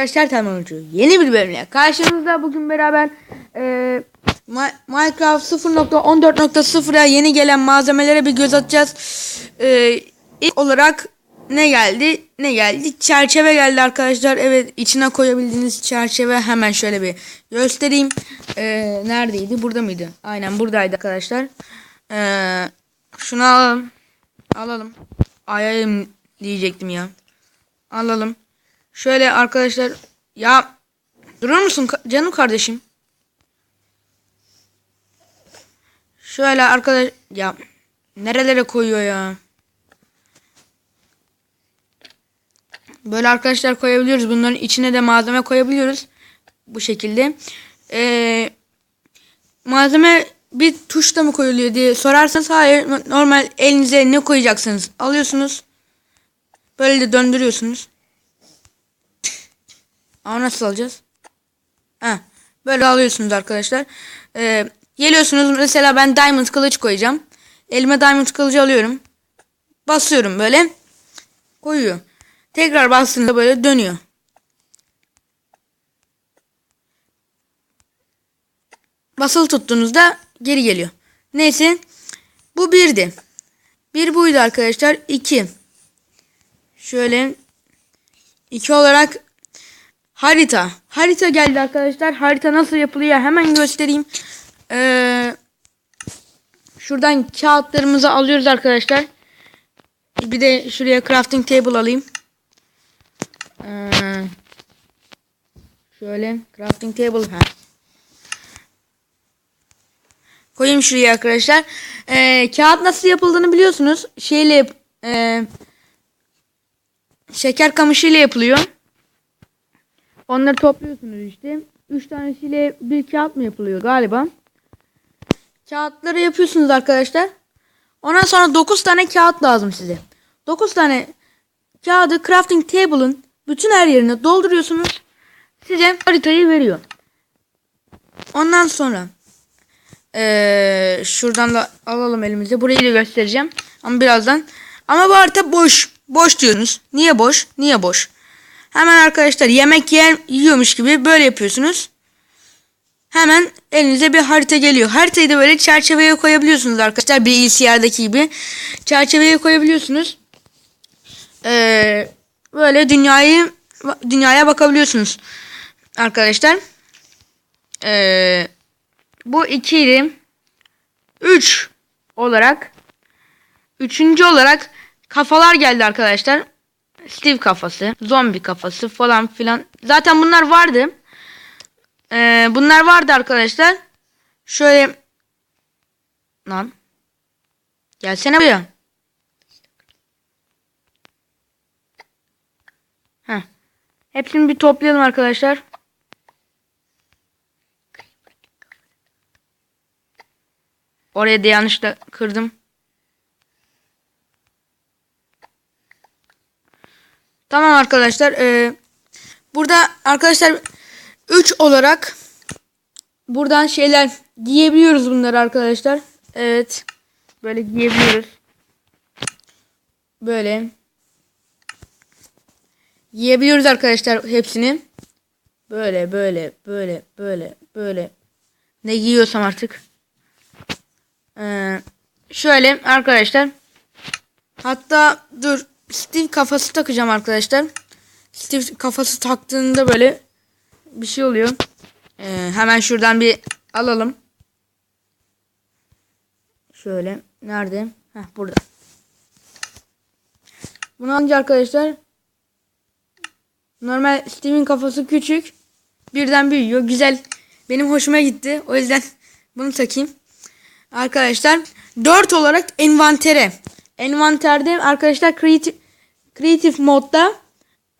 Arkadaşlar tamamcı yeni bir bölümle karşınızda bugün beraber e, Minecraft 0.14.0'a yeni gelen malzemelere bir göz atacağız. E, ilk olarak ne geldi? Ne geldi? Çerçeve geldi arkadaşlar. Evet içine koyabildiğiniz çerçeve hemen şöyle bir göstereyim. E, neredeydi? Burada mıydı? Aynen buradaydı arkadaşlar. E, şunu alalım. Alalım. Ayayım diyecektim ya. Alalım. Şöyle arkadaşlar ya durur musun canım kardeşim? Şöyle arkadaş ya nerelere koyuyor ya? Böyle arkadaşlar koyabiliyoruz. Bunların içine de malzeme koyabiliyoruz. Bu şekilde. Ee, malzeme bir tuşla mı koyuluyor diye sorarsanız hayır. Normal elinize ne koyacaksınız? Alıyorsunuz. Böyle de döndürüyorsunuz. Ama nasıl alacağız? Ha, böyle alıyorsunuz arkadaşlar. Ee, geliyorsunuz mesela ben diamond kılıç koyacağım. Elime diamond kılıcı alıyorum. Basıyorum böyle. Koyuyor. Tekrar bastığında böyle dönüyor. Basılı tuttuğunuzda geri geliyor. Neyse. Bu birdi. Bir buydu arkadaşlar. İki. Şöyle. iki olarak Harita. Harita geldi arkadaşlar. Harita nasıl yapılıyor hemen göstereyim. Ee, şuradan kağıtlarımızı alıyoruz arkadaşlar. Bir de şuraya crafting table alayım. Ee, şöyle crafting table. Ha. Koyayım şuraya arkadaşlar. Ee, kağıt nasıl yapıldığını biliyorsunuz. Şeyle e, şeker kamışıyla yapılıyor. Onları topluyorsunuz işte. 3 tanesiyle bir kağıt mı yapılıyor galiba. Kağıtları yapıyorsunuz arkadaşlar. Ondan sonra 9 tane kağıt lazım size. 9 tane kağıdı crafting table'ın bütün her yerine dolduruyorsunuz. Size haritayı veriyor. Ondan sonra ee, şuradan da alalım elimize. Burayı da göstereceğim. Ama birazdan. Ama bu harita boş. Boş diyorsunuz. Niye boş? Niye boş? Hemen arkadaşlar yemek yer, yiyormuş gibi böyle yapıyorsunuz. Hemen elinize bir harita geliyor. Haritayı da böyle çerçeveye koyabiliyorsunuz arkadaşlar. Bilgisayardaki gibi. Çerçeveye koyabiliyorsunuz. Ee, böyle dünyayı dünyaya bakabiliyorsunuz. Arkadaşlar. Ee, bu ikiydi. Üç olarak. Üçüncü olarak kafalar geldi arkadaşlar. Steve kafası, zombi kafası falan filan. Zaten bunlar vardı. Ee, bunlar vardı arkadaşlar. Şöyle lan. Gelsene buraya. Heh. Hepsini bir toplayalım arkadaşlar. Oraya da yanlışla kırdım. Tamam arkadaşlar. Ee, burada arkadaşlar 3 olarak buradan şeyler giyebiliyoruz bunları arkadaşlar. Evet. Böyle giyebiliyoruz. Böyle. Giyebiliyoruz arkadaşlar hepsini. Böyle böyle böyle böyle böyle. Ne giyiyorsam artık. Ee, şöyle arkadaşlar. Hatta dur Steve kafası takacağım arkadaşlar. Steve kafası taktığında böyle bir şey oluyor. Ee, hemen şuradan bir alalım. Şöyle. Nerede? Heh, burada. Bunu alınca arkadaşlar normal Steve'in kafası küçük. Birden büyüyor. Güzel. Benim hoşuma gitti. O yüzden bunu takayım. Arkadaşlar 4 olarak envantere. Envanterde arkadaşlar creative, creative modda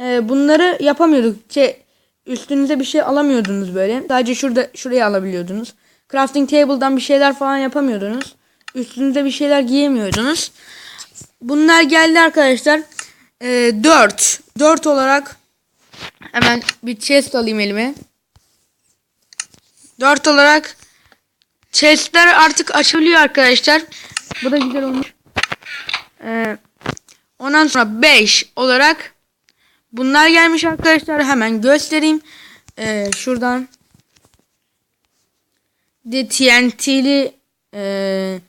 e, bunları yapamıyorduk. Şey, üstünüze bir şey alamıyordunuz böyle. Sadece şurada şuraya alabiliyordunuz. Crafting table'dan bir şeyler falan yapamıyordunuz. Üstünüze bir şeyler giyemiyordunuz. Bunlar geldi arkadaşlar. E, 4. 4 olarak hemen bir chest alayım elime. 4 olarak chestler artık açılıyor arkadaşlar. Bu da güzel olmuş. Ee, ondan sonra 5 olarak bunlar gelmiş arkadaşlar. Hemen göstereyim. Ee, şuradan de TNT'li e,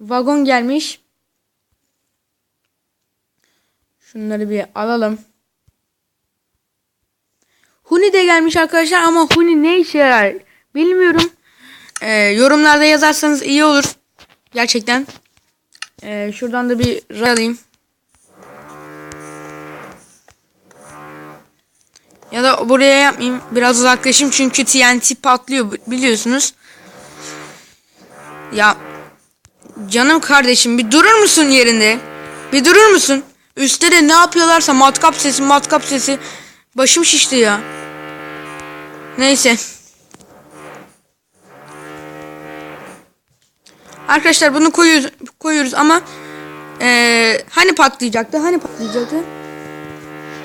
vagon gelmiş. Şunları bir alalım. Huni de gelmiş arkadaşlar ama Huni ne işe yarar bilmiyorum. Ee, yorumlarda yazarsanız iyi olur. Gerçekten. Ee, şuradan da bir ray alayım. Ya da buraya yapmayayım. Biraz uzaklaşayım çünkü TNT patlıyor biliyorsunuz. Ya canım kardeşim bir durur musun yerinde? Bir durur musun? Üstte de ne yapıyorlarsa matkap sesi matkap sesi. Başım şişti ya. Neyse. Arkadaşlar bunu koyuyoruz, koyuyoruz ama eee, hani patlayacaktı? Hani patlayacaktı?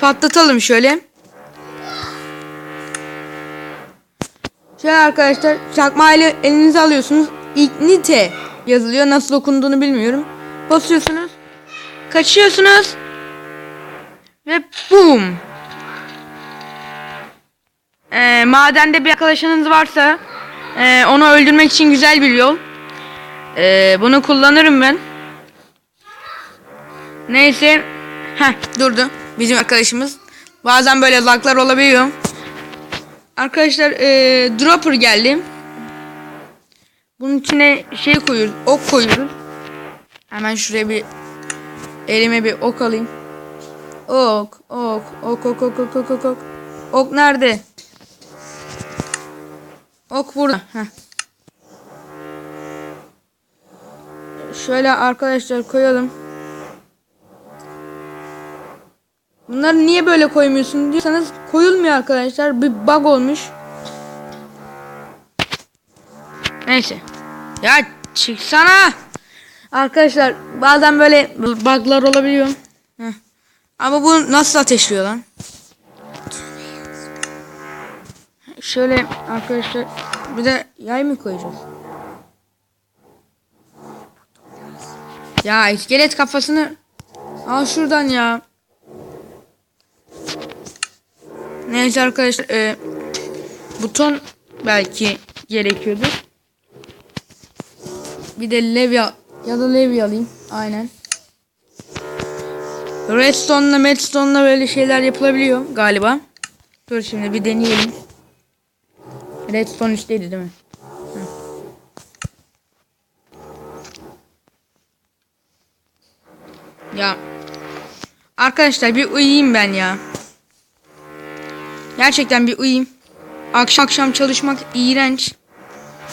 Patlatalım şöyle. Şöyle arkadaşlar çakmayla elinize alıyorsunuz. Ignite yazılıyor. Nasıl okunduğunu bilmiyorum. Basıyorsunuz. Kaçıyorsunuz. Ve boom. Ee, madende bir arkadaşınız varsa e, onu öldürmek için güzel bir yol. Ee, bunu kullanırım ben. Neyse. Heh durdu. Bizim arkadaşımız. Bazen böyle laglar olabiliyor. Arkadaşlar ee, dropper geldi. Bunun içine şey koyuyoruz. Ok koyuyoruz. Hemen şuraya bir elime bir ok alayım. Ok, ok, ok, ok, ok, ok, ok, ok. Ok nerede? Ok burada. Heh. Şöyle arkadaşlar koyalım. Bunları niye böyle koymuyorsun diyorsanız koyulmuyor arkadaşlar. Bir bug olmuş. Neyse. Ya çıksana. Arkadaşlar bazen böyle bug'lar olabiliyor. Heh. Ama bu nasıl ateşliyor lan? Şöyle arkadaşlar bir de yay mı koyacağız? Ya iskelet kafasını al şuradan ya. Neyse arkadaşlar e, buton belki gerekiyordur. Bir de levy ya da levy alayım. Aynen. Redstone'la Medstone'la böyle şeyler yapılabiliyor galiba. Dur şimdi bir deneyelim. Redstone üstteydi değil mi? Hı. Ya arkadaşlar bir uyuyayım ben ya. Gerçekten bir uyuyayım. Akşam akşam çalışmak iğrenç.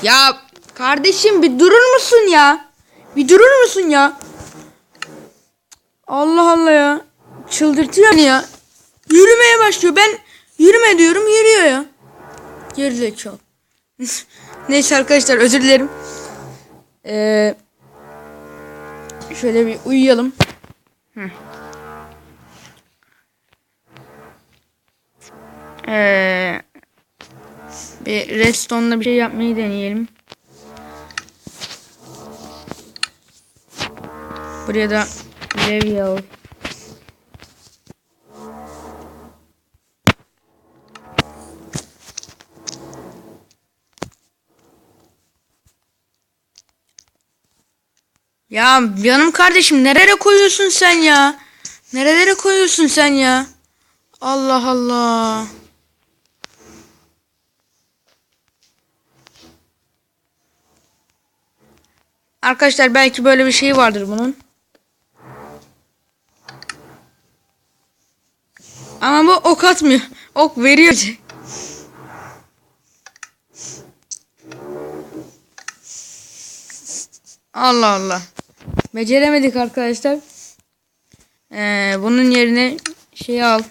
Ya kardeşim bir durur musun ya? Bir durur musun ya? Allah Allah ya. Çıldırtıyor beni ya. Yürümeye başlıyor. Ben yürüme diyorum yürüyor ya. Gerizekalı. Neyse arkadaşlar özür dilerim. Ee, şöyle bir uyuyalım. Hı. Ee, bir redstone'la bir şey yapmayı deneyelim. Buraya da levye al. Ya canım kardeşim nereye koyuyorsun sen ya? Nerelere koyuyorsun sen ya? Allah Allah. Arkadaşlar belki böyle bir şey vardır bunun. Ama bu ok atmıyor. Ok veriyor. Allah Allah. Beceremedik arkadaşlar. Ee, bunun yerine şey al.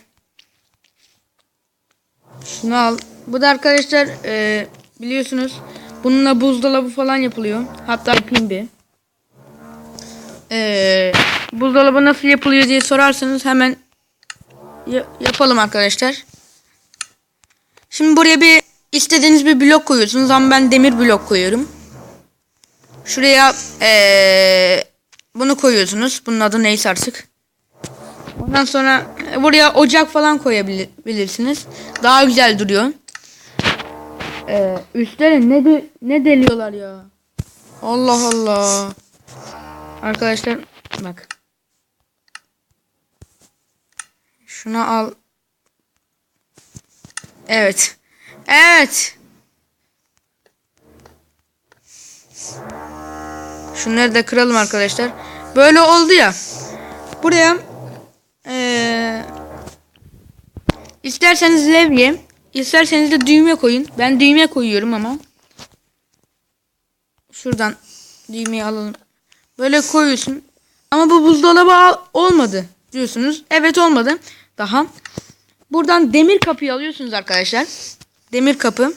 Şunu al. Bu da arkadaşlar e, biliyorsunuz bununla buzdolabı falan yapılıyor. Hatta yapayım bir. Ee, buzdolabı nasıl yapılıyor diye sorarsanız hemen ya- yapalım arkadaşlar. Şimdi buraya bir istediğiniz bir blok koyuyorsunuz ama ben demir blok koyuyorum. Şuraya ee, bunu koyuyorsunuz. Bunun adı neyse artık. Ondan sonra buraya ocak falan koyabilirsiniz. Daha güzel duruyor. Ee, üstleri ne de, ne deliyorlar ya. Allah Allah. Arkadaşlar bak. Şunu al. Evet. Evet. Şunları da kıralım arkadaşlar. Böyle oldu ya. Buraya ee, isterseniz levye, isterseniz de düğme koyun. Ben düğme koyuyorum ama. Şuradan düğmeyi alalım. Böyle koyuyorsun. Ama bu buzdolabı olmadı diyorsunuz. Evet olmadı. Daha. Buradan demir kapıyı alıyorsunuz arkadaşlar. Demir kapı.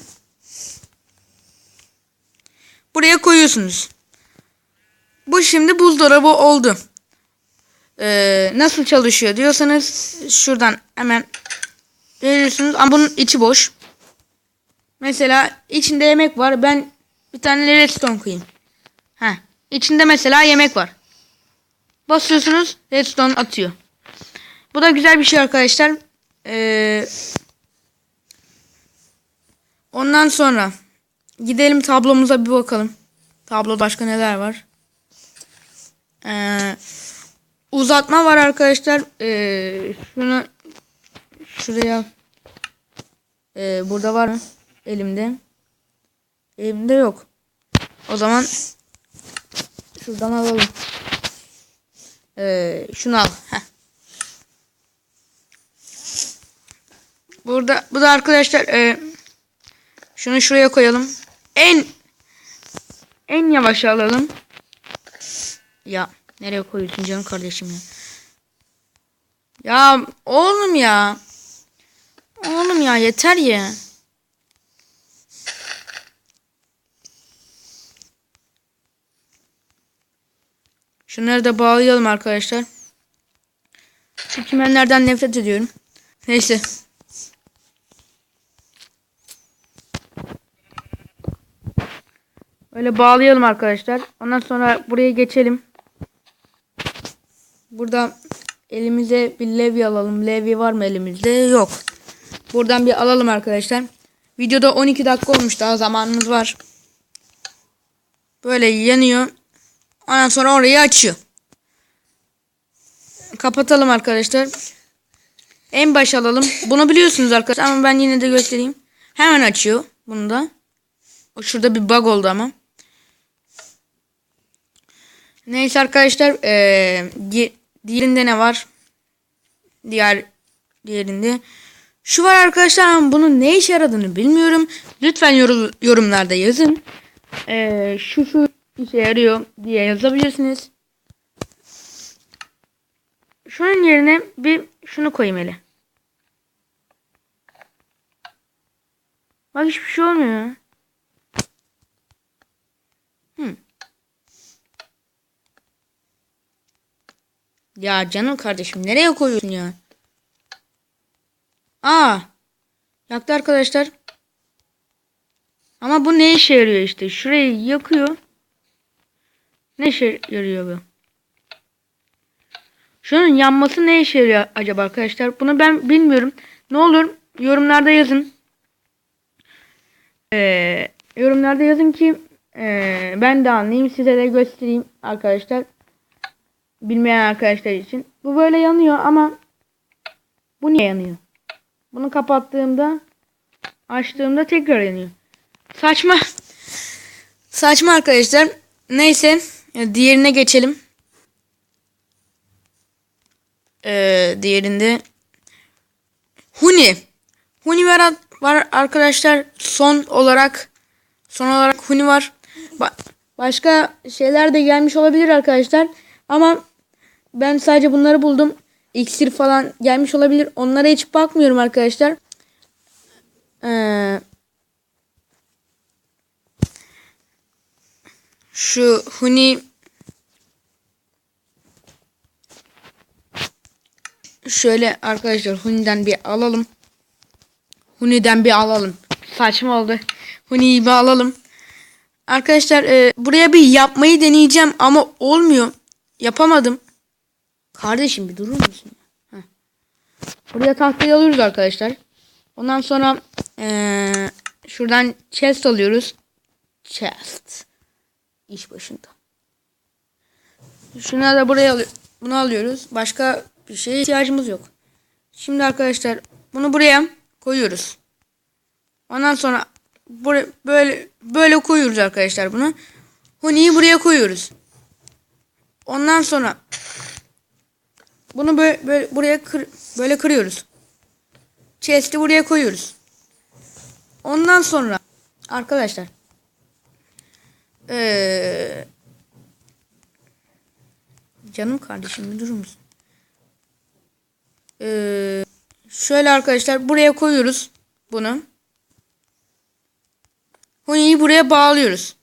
Buraya koyuyorsunuz. Bu şimdi buzdolabı oldu. Ee, nasıl çalışıyor diyorsanız şuradan hemen veriyorsunuz ama bunun içi boş. Mesela içinde yemek var. Ben bir tane redstone koyayım. Ha, içinde mesela yemek var. Basıyorsunuz redstone atıyor. Bu da güzel bir şey arkadaşlar. Ee, ondan sonra gidelim tablomuza bir bakalım. Tablo başka neler var? Ee, uzatma var arkadaşlar. Ee, şunu şuraya ee, burada var mı? Elimde. Elimde yok. O zaman şuradan alalım. Ee, şunu al. Heh. Burada bu da arkadaşlar e, şunu şuraya koyalım. En en yavaş alalım. Ya nereye koyuyorsun canım kardeşim ya? Ya oğlum ya. Oğlum ya yeter ya. Şunları da bağlayalım arkadaşlar. Şu çimenlerden nefret ediyorum. Neyse. Öyle bağlayalım arkadaşlar. Ondan sonra buraya geçelim. Burada elimize bir levye alalım. Levye var mı elimizde? Yok. Buradan bir alalım arkadaşlar. Videoda 12 dakika olmuş. Daha zamanımız var. Böyle yanıyor. Ondan sonra orayı açıyor. Kapatalım arkadaşlar. En baş alalım. Bunu biliyorsunuz arkadaşlar ama ben yine de göstereyim. Hemen açıyor bunu da. O şurada bir bug oldu ama. Neyse arkadaşlar. Ee, di- diğerinde ne var? Diğer diğerinde. Şu var arkadaşlar ama bunun ne işe yaradığını bilmiyorum. Lütfen yorum- yorumlarda yazın. Ee, şu şu işe yarıyor diye yazabilirsiniz. Şunun yerine bir şunu koyayım hele. Bak hiçbir şey olmuyor. Hmm. Ya canım kardeşim nereye koyuyorsun ya? Aa. Yaktı arkadaşlar. Ama bu ne işe yarıyor işte? Şurayı yakıyor. Ne işe yarıyor bu? Şunun yanması ne işe yarıyor acaba arkadaşlar? Bunu ben bilmiyorum. Ne olur yorumlarda yazın. Ee, yorumlarda yazın ki ee, ben de anlayayım. Size de göstereyim arkadaşlar. Bilmeyen arkadaşlar için. Bu böyle yanıyor ama bu niye yanıyor? Bunu kapattığımda açtığımda tekrar yanıyor. Saçma. Saçma arkadaşlar. Neyse. Diğerine geçelim. Ee, diğerinde Huni. Huni var, var arkadaşlar. Son olarak son olarak Huni var. Ba- başka şeyler de gelmiş olabilir arkadaşlar. Ama ben sadece bunları buldum. İksir falan gelmiş olabilir. Onlara hiç bakmıyorum arkadaşlar. Ee, şu Huni şöyle arkadaşlar Huni'den bir alalım. Huni'den bir alalım. Saçma oldu. Huni'yi bir alalım. Arkadaşlar e, buraya bir yapmayı deneyeceğim ama olmuyor. Yapamadım. Kardeşim bir durur musun? Heh. Buraya tahtayı alıyoruz arkadaşlar. Ondan sonra eee, şuradan chest alıyoruz. Chest. İş başında. Şunu da buraya alıyor. Bunu alıyoruz. Başka bir şeye ihtiyacımız yok. Şimdi arkadaşlar bunu buraya koyuyoruz. Ondan sonra böyle böyle koyuyoruz arkadaşlar bunu. Huni'yi buraya koyuyoruz. Ondan sonra bunu böyle, böyle buraya kır, böyle kırıyoruz. Chest'i buraya koyuyoruz. Ondan sonra arkadaşlar ee, canım kardeşim bir durur musun? Ee, şöyle arkadaşlar buraya koyuyoruz bunu. Huni'yi buraya bağlıyoruz.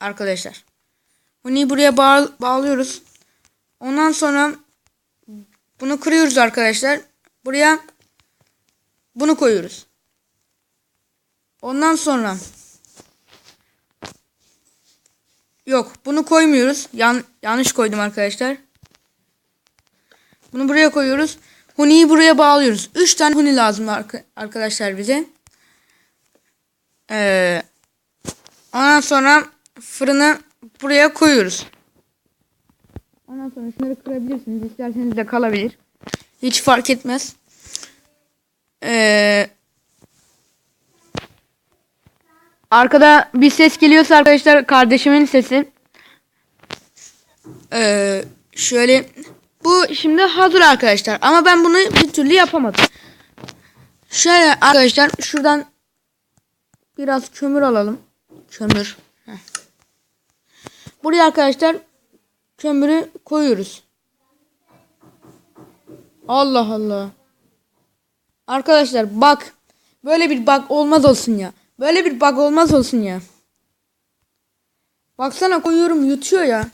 Arkadaşlar. Huni'yi buraya bağ bağlıyoruz. Ondan sonra bunu kırıyoruz arkadaşlar. Buraya bunu koyuyoruz. Ondan sonra Yok bunu koymuyoruz. Yan, yanlış koydum arkadaşlar. Bunu buraya koyuyoruz. Huni'yi buraya bağlıyoruz. 3 tane huni lazım arka- arkadaşlar bize. Ee, ondan sonra fırını buraya koyuyoruz. Ondan sonra şunları kırabilirsiniz. İsterseniz de kalabilir. Hiç fark etmez. Ee, arkada bir ses geliyorsa arkadaşlar kardeşimin sesi. Ee, şöyle bu şimdi hazır arkadaşlar ama ben bunu bir türlü yapamadım. Şöyle arkadaşlar şuradan biraz kömür alalım. Kömür. Heh. Buraya arkadaşlar kömürü koyuyoruz. Allah Allah. Arkadaşlar bak. Böyle bir bug olmaz olsun ya. Böyle bir bug olmaz olsun ya. Baksana koyuyorum yutuyor ya.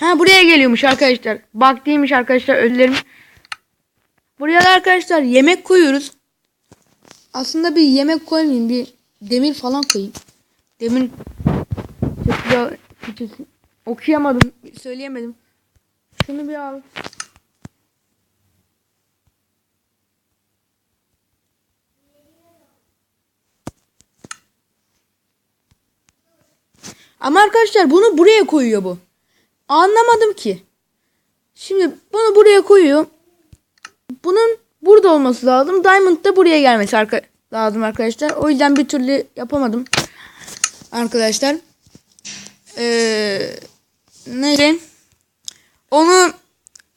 Ha buraya geliyormuş arkadaşlar. Bug değilmiş arkadaşlar özür dilerim. Buraya da arkadaşlar yemek koyuyoruz. Aslında bir yemek koymayayım. Bir demir falan koyayım. Demir çok güzel okuyamadım. Söyleyemedim. Şunu bir al. Ama arkadaşlar bunu buraya koyuyor bu. Anlamadım ki. Şimdi bunu buraya koyuyor. Bunun burada olması lazım. Diamond da buraya gelmesi arka lazım arkadaşlar. O yüzden bir türlü yapamadım. Arkadaşlar. Ee, neyse. Onu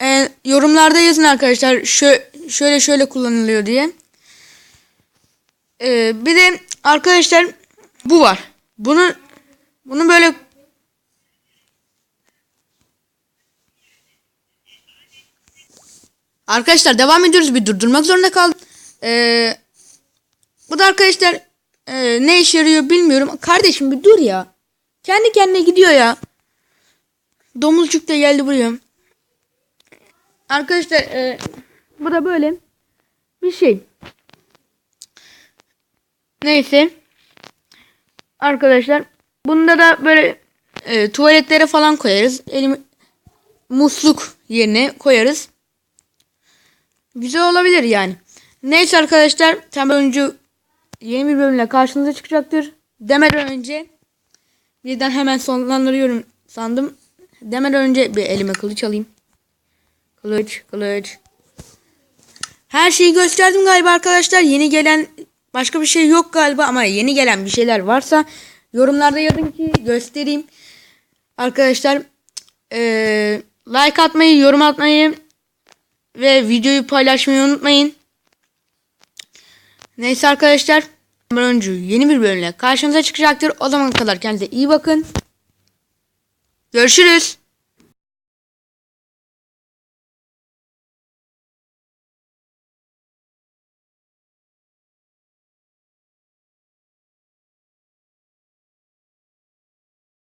e, yorumlarda yazın arkadaşlar. Şö şöyle şöyle kullanılıyor diye. Ee, bir de arkadaşlar bu var. Bunu bunu böyle Arkadaşlar devam ediyoruz. Bir durdurmak zorunda kaldım. Ee, bu da arkadaşlar e, ne işe yarıyor bilmiyorum. Kardeşim bir dur ya. Kendi kendine gidiyor ya. Domuzcuk da geldi buraya. Arkadaşlar e, bu da böyle bir şey. Neyse. Arkadaşlar bunda da böyle e, tuvaletlere falan koyarız. Elimi musluk yerine koyarız. Güzel olabilir yani. Neyse arkadaşlar tam önce yeni bir bölümle karşınıza çıkacaktır. Demeden önce birden hemen sonlandırıyorum sandım. Demeden önce bir elime kılıç alayım. Kılıç, kılıç. Her şeyi gösterdim galiba arkadaşlar. Yeni gelen başka bir şey yok galiba ama yeni gelen bir şeyler varsa yorumlarda yazın ki göstereyim. Arkadaşlar eee, like atmayı, yorum atmayı ve videoyu paylaşmayı unutmayın. Neyse arkadaşlar. Ben önce yeni bir bölümle karşınıza çıkacaktır. O zaman kadar kendinize iyi bakın. Görüşürüz.